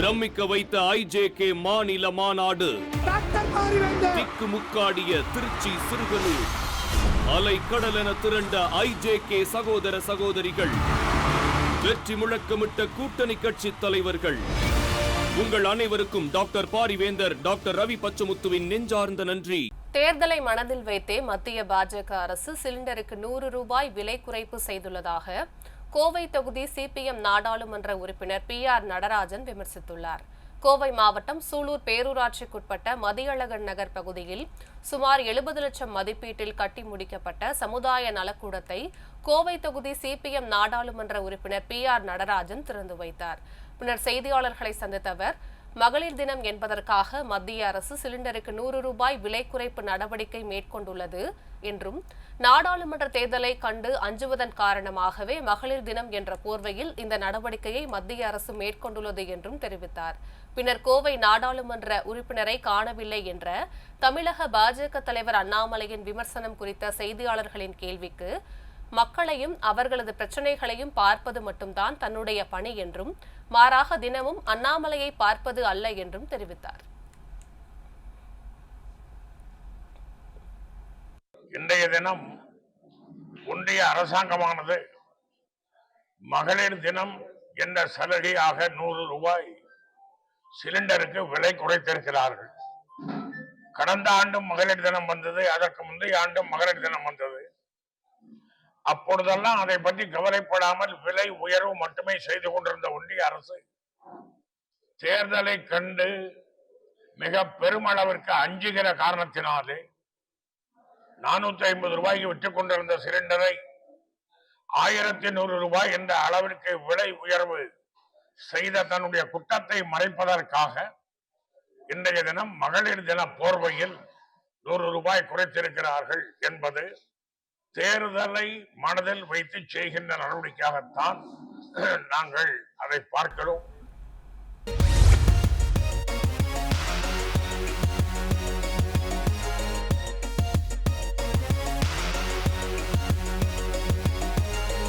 பிரமிக்க வைத்த ஐஜேகே மாநில மாநாடு திக்கு முக்காடிய திருச்சி சிறுகலூர் அலை கடலென திரண்ட ஐஜேகே சகோதர சகோதரிகள் வெற்றி முழக்கமிட்ட கூட்டணி கட்சி தலைவர்கள் உங்கள் அனைவருக்கும் டாக்டர் பாரிவேந்தர் டாக்டர் ரவி பச்சமுத்துவின் நெஞ்சார்ந்த நன்றி. தேர்தலை மனதில் வைத்தே மத்திய பாஜக அரசு சிலிண்டருக்கு நூறு ரூபாய் விலை குறைப்பு செய்துள்ளதாக கோவை தொகுதி சிபிஎம் நாடாளுமன்ற உறுப்பினர் பி ஆர் நடராஜன் விமர்சித்துள்ளார். கோவை மாவட்டம் சூலூர் பேரூராட்சிக்குட்பட்ட மதியழகன் நகர் பகுதியில் சுமார் எழுபது லட்சம் மதிப்பீட்டில் கட்டி முடிக்கப்பட்ட சமுதாய நலக்கூடத்தை கோவை தொகுதி சிபிஎம் நாடாளுமன்ற உறுப்பினர் பி ஆர் நடராஜன் திறந்து வைத்தார். பின்னர் செய்தியாளர்களை சந்தித்த அவர் மகளிர் தினம் என்பதற்காக மத்திய அரசு சிலிண்டருக்கு நூறு ரூபாய் விலை குறைப்பு நடவடிக்கை மேற்கொண்டுள்ளது என்றும் நாடாளுமன்ற தேர்தலை கண்டு அஞ்சுவதன் காரணமாகவே மகளிர் தினம் என்ற போர்வையில் இந்த நடவடிக்கையை மத்திய அரசு மேற்கொண்டுள்ளது என்றும் தெரிவித்தார். பின்னர் கோவை நாடாளுமன்ற உறுப்பினரை காணவில்லை என்ற தமிழக பாஜக தலைவர் அண்ணாமலையின் விமர்சனம் குறித்த செய்தியாளர்களின் கேள்விக்கு மக்களையும் அவர்களது பிரச்சனைகளையும் பார்ப்பது மட்டும்தான் தன்னுடைய பணி என்றும் மாறாக தினமும் அண்ணாமலையை பார்ப்பது அல்ல என்றும் தெரிவித்தார். இன்றைய தினம் ஒன்றிய அரசாங்கமானது மகளிர் தினம் என்ற சலுகையாக நூறு ரூபாய் சிலிண்டருக்கு விலை குறைத்திருக்கிறார்கள். கடந்த ஆண்டும் மகளிர் தினம் வந்தது அதற்கு முந்தைய ஆண்டும் மகளிர் தினம் வந்தது. அப்பொழுதெல்லாம் அதை பற்றி கவலைப்படாமல் விலை உயர்வு மட்டுமே செய்து கொண்டிருந்த ஒன்றிய அரசு தேர்தலை கண்டு மிக பெருமளவிற்கு அஞ்சுகிற காரணத்தினாலே நானூத்தி ஐம்பது ரூபாய்க்கு விட்டுக் கொண்டிருந்த சிலிண்டரை ஆயிரத்தி நூறு ரூபாய் என்ற அளவிற்கு விலை உயர்வு செய்த தன்னுடைய குற்றத்தை மறைப்பதற்காக இன்றைய தினம் மகளிர் தின போர்வையில் நூறு ரூபாய் குறைத்திருக்கிறார்கள் என்பது தேர்தலை மனதில் வைத்து செய்கின்ற நடவடிக்கையாகத்தான் நாங்கள் அதை பார்க்கிறோம்.